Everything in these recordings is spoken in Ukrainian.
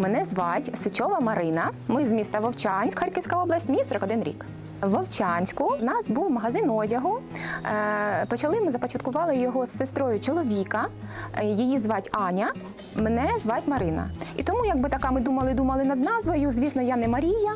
Мене звать Сичова Марина. Ми з міста Вовчанськ, Харківська область, мені 41 рік. В Вовчанську в нас був магазин одягу. Е, Почали ми започаткували його з сестрою чоловіка. Е, Її звать Аня, мене звать Марина. І тому, якби така ми думали, думали над назвою. Звісно, я не Марія,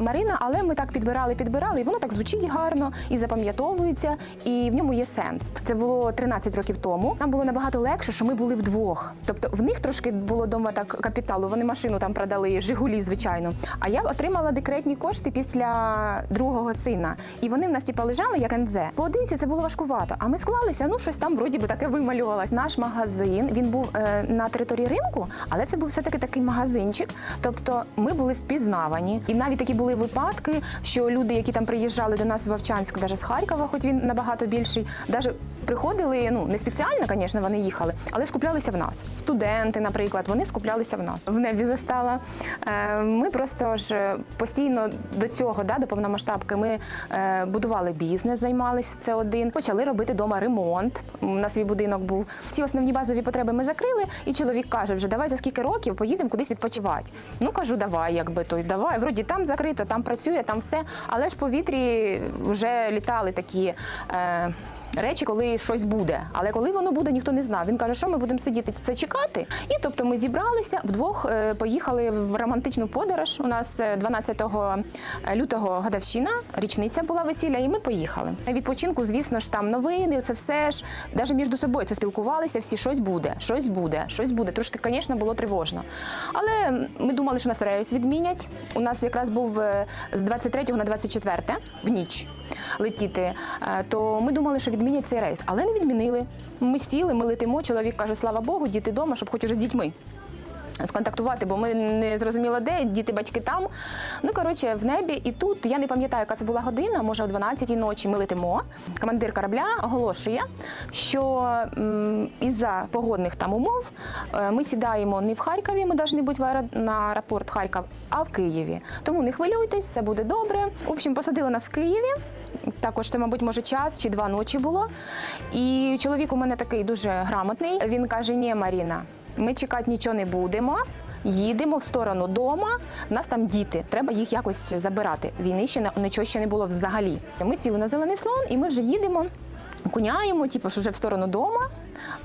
Марина, але ми так підбирали, підбирали, і воно так звучить гарно і запам'ятовується, і в ньому є сенс. Це було 13 років тому. Нам було набагато легше, що ми були вдвох. Тобто в них трошки було вдома так капіталу. Вони машину там продали, Жигулі, звичайно. А я отримала декретні кошти після другого сина. І вони в нас типа лежали як НЗ. Поодинці це було важкувато. А ми склалися, ну щось там вроді би таке вималювалось. Наш магазин він був е, на території ринку, але це був все таки такий магазинчик. Тобто ми були впізнавані. І навіть такі були випадки, що люди, які там приїжджали до нас в Вовчанськ, навіть з Харкова, хоч він набагато більший, навіть приходили. Ну не спеціально, звісно, вони їхали, але скуплялися в нас. Студенти, наприклад, вони скуплялися в нас. В небі застала. Е, Ми просто ж постійно до цього, да, до повномасштабки, ми е, будували бізнес, займалися це один. Почали робити вдома ремонт. На свій будинок був. Ці основні базові потреби ми закрили, і чоловік каже: вже давай за скільки років поїдемо кудись відпочивати. Ну кажу, давай, якби той, давай. Вроді там закрито, там працює, там все. Але ж повітрі вже літали такі. Е, Речі, коли щось буде, але коли воно буде, ніхто не знав. Він каже, що ми будемо сидіти це чекати. І тобто ми зібралися вдвох, е, поїхали в романтичну подорож. У нас е, 12 лютого годовщина, річниця була весілля, і ми поїхали. На відпочинку, звісно ж, там новини, це все ж навіть між собою це спілкувалися. Всі щось буде, щось буде, щось буде. Трошки, звісно, було тривожно. Але ми думали, що нас рейс відмінять. У нас якраз був е, з 23 на 24 в ніч летіти. Е, То ми думали, що відмінять цей рейс, але не відмінили. Ми сіли, ми летимо. Чоловік каже, слава Богу, діти вдома, щоб хоч уже з дітьми. Сконтактувати, бо ми не зрозуміли, де діти, батьки там. Ну коротше, в небі. І тут я не пам'ятаю, яка це була година, може о 12-й ночі ми летимо. Командир корабля оголошує, що із-за погодних там умов е, ми сідаємо не в Харкові, ми повинні бути на аеропорт Харків, а в Києві. Тому не хвилюйтесь, все буде добре. В общем, посадили нас в Києві. Також це, мабуть, може час чи два ночі було. І чоловік у мене такий дуже грамотний. Він каже: Ні, Маріна, ми чекати нічого не будемо. Їдемо в сторону дома. У нас там діти, треба їх якось забирати. Війни ще нічого ще не було взагалі. Ми сіли на зелений слон, і ми вже їдемо, куняємо, типу, що вже в сторону дома.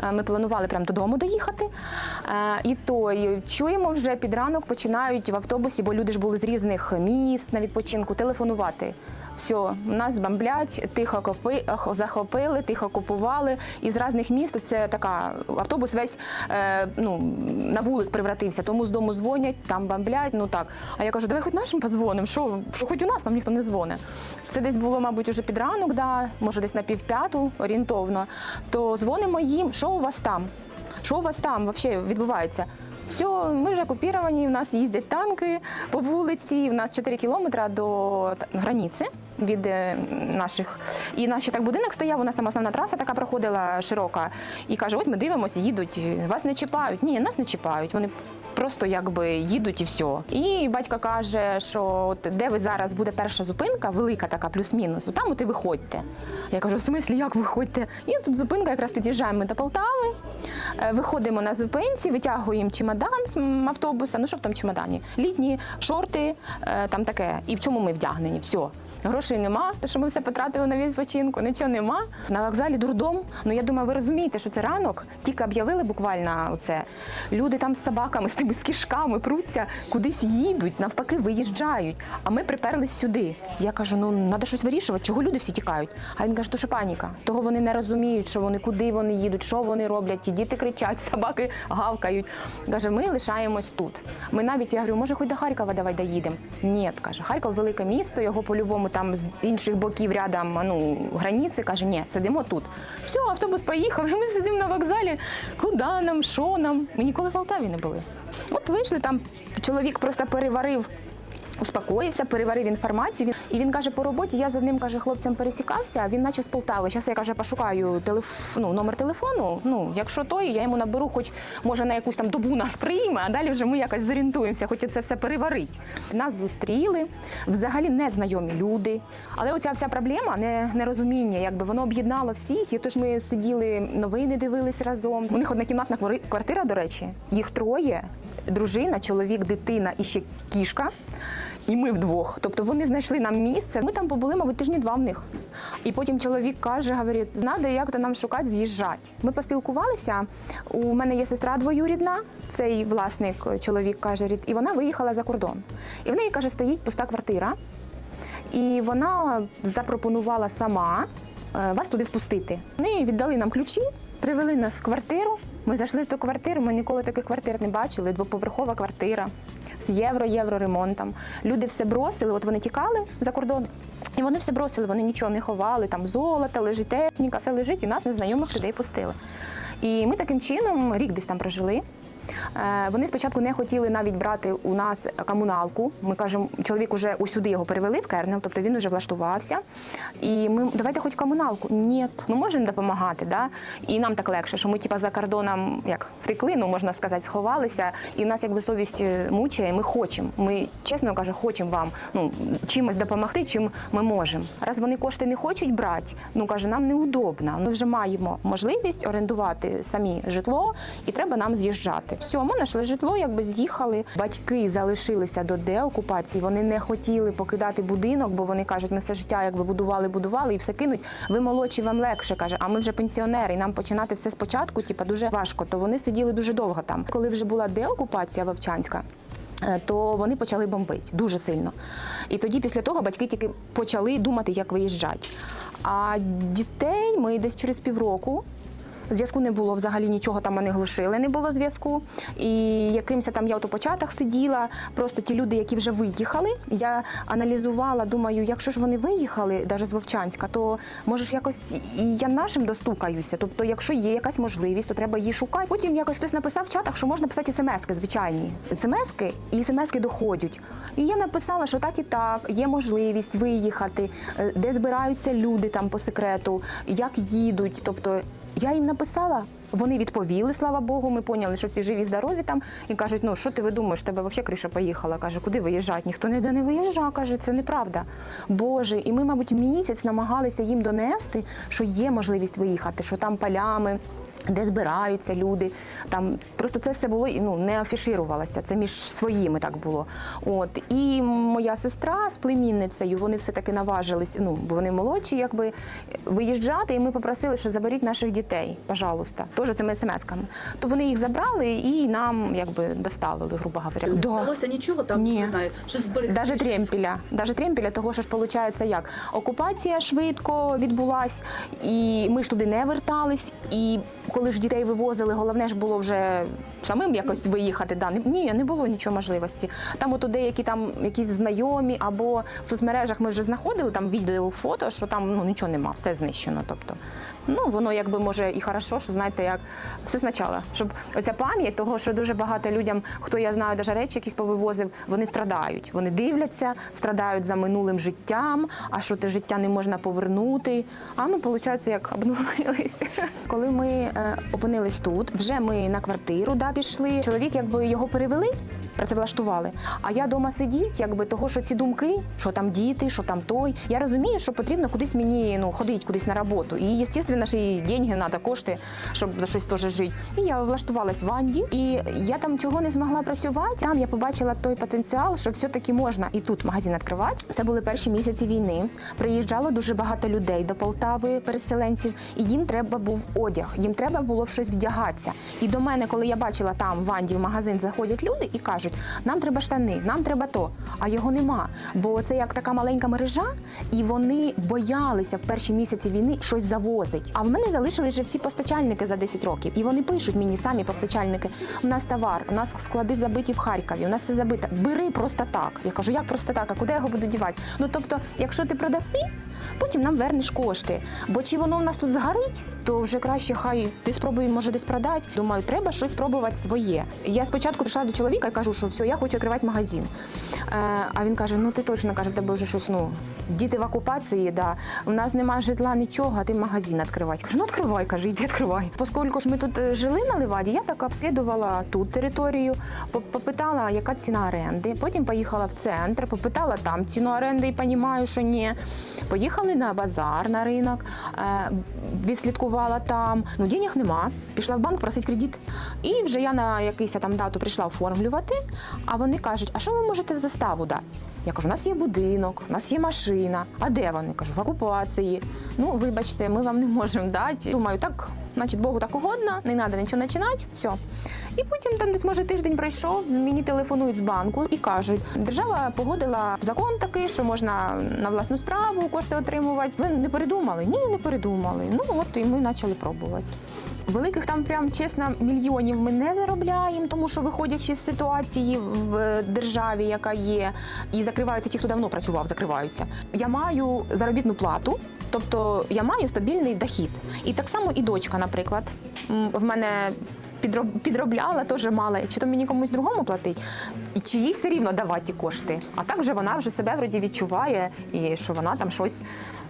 Е, Ми планували прямо додому доїхати. Е, І то чуємо вже під ранок починають в автобусі, бо люди ж були з різних міст на відпочинку, телефонувати. Все, нас бомблять, тихо копи, захопили, тихо купували. І з різних міст це така автобус весь е, ну, на вулик превратився. Тому з дому дзвонять, там бомблять. Ну так. А я кажу, давай хоч нашим позвонимо. Що, хоч у нас нам ніхто не дзвонить. Це десь було, мабуть, уже під ранок, да, може десь на півп'яту орієнтовно. То дзвонимо їм, що у вас там? Що у вас там взагалі відбувається? Все, ми вже окупіровані, в нас їздять танки по вулиці, у нас 4 кілометри до границі від е, наших. І наш так будинок стояв, у нас там основна траса така проходила широка. І каже, ось ми дивимося, їдуть, вас не чіпають. Ні, нас не чіпають. Вони просто якби їдуть і все. І батько каже, що от де ви зараз буде перша зупинка, велика така, плюс-мінус, там от і виходьте. Я кажу, в смислі, як виходьте? І тут зупинка, якраз під'їжджаємо ми до Полтави, е, виходимо на зупинці, витягуємо чемодан з автобуса. Ну що в тому чемодані? Літні шорти, е, там таке. І в чому ми вдягнені? Все. Грошей нема, то що ми все потратили на відпочинку, нічого нема. На вокзалі дурдом. Ну я думаю, ви розумієте, що це ранок. Тільки об'явили буквально оце. Люди там з собаками, з тими з кішками пруться, кудись їдуть, навпаки, виїжджають. А ми приперлись сюди. Я кажу: ну треба щось вирішувати, чого люди всі тікають. А він каже, то що паніка. Того вони не розуміють, що вони куди вони їдуть, що вони роблять. Ті діти кричать, собаки гавкають. Каже, ми лишаємось тут. Ми навіть я говорю, може, хоч до Харкова давай доїдемо. Ні, каже, Харків велике місто, його по-любому там з інших боків рядом ну, границі. Каже, ні, сидимо тут. Все, автобус поїхав, і ми сидимо на вокзалі. Куди нам, що нам? Ми ніколи в Полтаві не були. От вийшли там, чоловік просто переварив. Успокоївся, переварив інформацію. Він і він каже, по роботі я з одним каже хлопцем пересікався. Він наче з Полтави. Зараз я каже, пошукаю телеф... ну, номер телефону. Ну, якщо той, я йому наберу, хоч може на якусь там добу нас прийме, а далі вже ми якось зорієнтуємося, хоч це все переварить. Нас зустріли взагалі незнайомі люди. Але оця вся проблема, не, нерозуміння, якби воно об'єднало всіх. І тож ми сиділи, новини дивились разом. У них однокімнатна квари- квартира, до речі, їх троє. дружина, чоловік, дитина і ще кішка. І ми вдвох. Тобто вони знайшли нам місце. Ми там побули, мабуть, тижні два в них. І потім чоловік каже: говорить, знає, як то нам шукати, з'їжджати. Ми поспілкувалися. У мене є сестра двоюрідна, цей власник, чоловік каже, і вона виїхала за кордон. І в неї каже, стоїть пуста квартира. І вона запропонувала сама е, вас туди впустити. Вони віддали нам ключі, привели нас в квартиру. Ми зайшли в ту квартиру. Ми ніколи таких квартир не бачили. Двоповерхова квартира з євро-євро ремонтом. Люди все бросили. От вони тікали за кордон. І вони все бросили, вони нічого не ховали, там золото лежить, техніка, все лежить, і нас незнайомих людей пустили. І ми таким чином рік десь там прожили. Е, Вони спочатку не хотіли навіть брати у нас комуналку. Ми кажемо, чоловік уже усюди його перевели в Кернел, тобто він вже влаштувався. І ми давайте хоч комуналку. Ні, ми можемо допомагати, да? і нам так легше, що ми типа за кордоном як втекли, ну можна сказати, сховалися, і в нас якби совість е, мучає. Ми хочемо. Ми чесно кажу, хочемо вам ну чимось допомогти, чим ми можемо. Раз вони кошти не хочуть брати, ну каже, нам неудобно. Ми вже маємо можливість орендувати самі житло, і треба нам з'їжджати. Все, ми знайшли житло, якби з'їхали. Батьки залишилися до деокупації. Вони не хотіли покидати будинок, бо вони кажуть, ми все життя якби будували, будували і все кинуть. Ви молодші, вам легше каже. А ми вже пенсіонери, і нам починати все спочатку, типа дуже важко. То вони сиділи дуже довго там. Коли вже була деокупація Вовчанська. е, То вони почали бомбити дуже сильно. І тоді, після того, батьки тільки почали думати, як виїжджати. А дітей ми десь через півроку Зв'язку не було взагалі нічого там вони глушили, не було зв'язку. І якимось там я от у початах сиділа. Просто ті люди, які вже виїхали. Я аналізувала, думаю, якщо ж вони виїхали, навіть з Вовчанська, то може ж якось і я нашим достукаюся. Тобто, якщо є якась можливість, то треба її шукати. Потім якось хтось написав в чатах, що можна писати смски звичайні. Смски і смски доходять. І я написала, що так і так, є можливість виїхати, е, де збираються люди там по секрету, як їдуть. Тобто я їм написала. Вони відповіли, слава Богу. Ми поняли, що всі живі, здорові там. І кажуть, ну що ти ви думаєш, тебе взагалі криша поїхала? Каже, куди виїжджати? Ніхто ніде не виїжджав. Каже, це неправда. Боже, і ми, мабуть, місяць намагалися їм донести, що є можливість виїхати, що там полями. Де збираються люди, там просто це все було ну не афіширувалося. Це між своїми так було. От і моя сестра з племінницею, вони все таки наважились. Ну бо вони молодші, якби виїжджати. І ми попросили, що заберіть наших дітей, пожалуйста. Теж цими смс-ками. То вони їх забрали і нам якби доставили, грубо говоря. Да. вдалося нічого там, Ні. не знаю, щось зберегти. Даже тремпеля, даже тремпеля, того що ж виходить як окупація швидко відбулась, і ми ж туди не вертались. І коли ж дітей вивозили, головне ж було вже самим якось виїхати. Да, ні, не було нічого можливості. Там от у деякі там якісь знайомі або в соцмережах ми вже знаходили там відео, фото, що там ну нічого нема, все знищено. Тобто, ну воно якби може і хорошо, що знаєте, як все спочатку, щоб оця пам'ять того, що дуже багато людям, хто я знаю, навіть речі якісь повивозив, вони страдають. Вони дивляться, страдають за минулим життям. А що те життя не можна повернути? А ми, виходить, як обнулилися. Коли ми е, опинились тут, вже ми на квартиру да, пішли. Чоловік, якби його перевели. Працевлаштували. А я вдома сидіть, якби того, що ці думки, що там діти, що там той. Я розумію, що потрібно кудись мені ну ходити кудись на роботу. І звісно, ж і деньги треба, кошти, щоб за щось теж жити. І я влаштувалась в Анді, і я там чого не змогла працювати. Там я побачила той потенціал, що все-таки можна і тут магазин відкривати. Це були перші місяці війни. Приїжджало дуже багато людей до Полтави, переселенців, і їм треба був одяг, їм треба було щось вдягатися. І до мене, коли я бачила там в Анді в магазин, заходять люди і кажуть, нам треба штани, нам треба то. А його нема. Бо це як така маленька мережа, і вони боялися в перші місяці війни щось завозить. А в мене залишились вже всі постачальники за 10 років. І вони пишуть мені самі постачальники: у нас товар, у нас склади забиті в Харкові, у нас все забито. Бери просто так. Я кажу, як просто так, а куди я його буду дівати? Ну тобто, якщо ти продаси, потім нам вернеш кошти. Бо чи воно в нас тут згорить, то вже краще хай ти спробуй, може десь продати. Думаю, треба щось спробувати своє. Я спочатку прийшла до чоловіка і кажу, що все, я хочу відкривати магазин. Е, а він каже: Ну ти точно каже, в тебе вже щось ну діти в окупації, да. У нас немає житла нічого, а ти магазин відкривати. Кажу, ну відкривай, каже, іди відкривай. Поскольку ж ми тут е, жили на Леваді, я так обслідувала тут територію, попитала, яка ціна оренди. Потім поїхала в центр, попитала там ціну оренди і розумію, що ні. Поїхали на базар на ринок, е, відслідкувала там. Ну, денег нема. Пішла в банк просити кредит. І вже я на якийсь там дату прийшла оформлювати. А вони кажуть: а що ви можете в заставу дати? Я кажу, у нас є будинок, у нас є машина. А де вони? Кажу, в окупації. Ну, вибачте, ми вам не можемо дати. Думаю, так, значить, Богу так угодно, не треба нічого починати, все. І потім там десь може тиждень пройшов, мені телефонують з банку і кажуть, держава погодила закон такий, що можна на власну справу кошти отримувати. Ви не передумали? Ні, не передумали. Ну от і ми почали пробувати. Великих там прям чесно мільйонів ми не заробляємо, тому що виходячи з ситуації в державі, яка є, і закриваються ті, хто давно працював, закриваються. Я маю заробітну плату, тобто я маю стабільний дохід. І так само і дочка, наприклад, в мене. Підробляла, теж мала, чи то мені комусь другому платить, і чи їй все рівно давати ті кошти. А так же вона вже себе вроді відчуває, і що вона там щось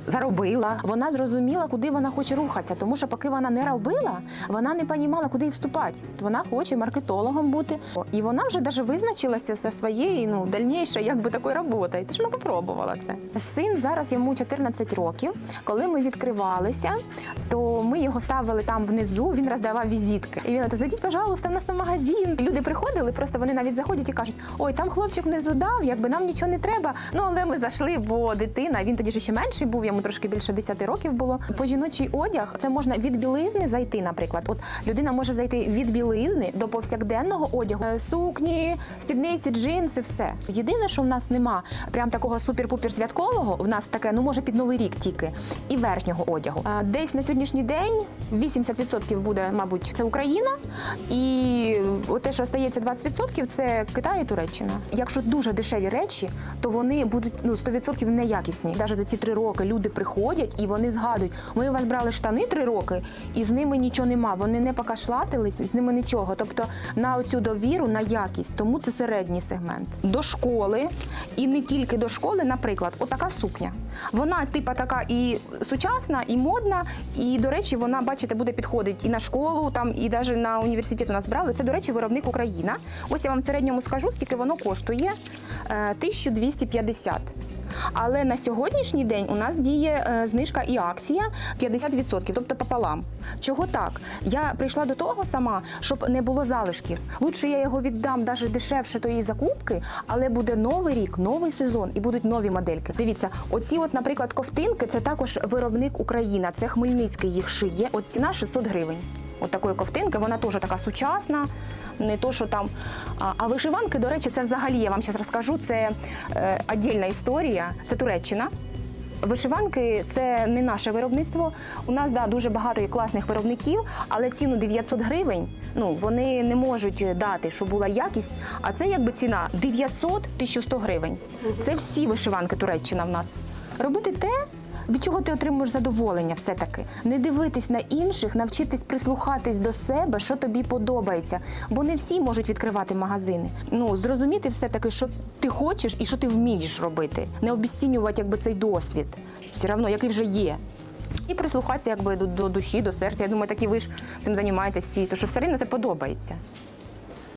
заробила. Вона зрозуміла, куди вона хоче рухатися, тому що поки вона не робила, вона не розуміла, куди вступати. Вона хоче маркетологом бути. І вона вже навіть визначилася зі своєю ну, дальнішою якби такою роботою. Ти ж вона попробувала це. Син зараз йому 14 років. Коли ми відкривалися, то ми його ставили там внизу, він роздавав візитки. І він ото зайдіть, пожалуйста, в нас на магазин. Люди приходили, просто вони навіть заходять і кажуть: ой, там хлопчик внизу дав, якби нам нічого не треба. Ну але ми зайшли, бо дитина, він тоді ще менший був, йому трошки більше 10 років було. По жіночий одяг це можна від білизни зайти, наприклад. От людина може зайти від білизни до повсякденного одягу, Е, сукні, спідниці, джинси, все. Єдине, що в нас нема прям такого супер-пупер святкового, в нас таке, ну може під новий рік тільки, і верхнього одягу. Е, Десь на сьогоднішній день 80% буде, мабуть, це Україна, і те, що стається 20%, це Китай і Туреччина. Якщо дуже дешеві речі, то вони будуть ну 100% неякісні. Навіть за ці три роки люди приходять і вони згадують: ми у вас брали штани три роки, і з ними нічого нема. Вони не покашлатились, з ними нічого. Тобто на оцю довіру, на якість, тому це середній сегмент. До школи і не тільки до школи, наприклад, отака сукня. Вона типа така і сучасна, і модна, і до речі, вона, бачите, буде підходити і на школу, там і навіть на університет у нас брали. Це, до речі, виробник Україна. Ось я вам в середньому скажу, скільки воно коштує Е, 1250. Але на сьогоднішній день у нас діє е, знижка і акція 50%, тобто пополам. Чого так? Я прийшла до того сама, щоб не було залишків. Лучше я його віддам навіть дешевше тої закупки, але буде новий рік, новий сезон і будуть нові модельки. Дивіться, оці, от, наприклад, ковтинки, це також виробник Україна. Це Хмельницький їх шиє. От ціна 600 гривень. От такої ковтинки, вона теж така сучасна, не то, що там. А, вишиванки, до речі, це взагалі я вам зараз розкажу. Це е, віддільна історія. Це Туреччина. Вишиванки це не наше виробництво. У нас да, дуже багато є класних виробників, але ціну 900 гривень ну, вони не можуть дати, щоб була якість. А це якби ціна 900-1100 гривень. Це всі вишиванки Туреччина в нас. Робити те, від чого ти отримуєш задоволення, все-таки не дивитись на інших, навчитись прислухатись до себе, що тобі подобається. Бо не всі можуть відкривати магазини. Ну зрозуміти все-таки, що ти хочеш і що ти вмієш робити, не обіцінювати якби цей досвід, все одно, який вже є. І прислухатися якби до, до душі, до серця. Я думаю, такі ви ж цим займаєтесь всі, тому що все рівно це подобається.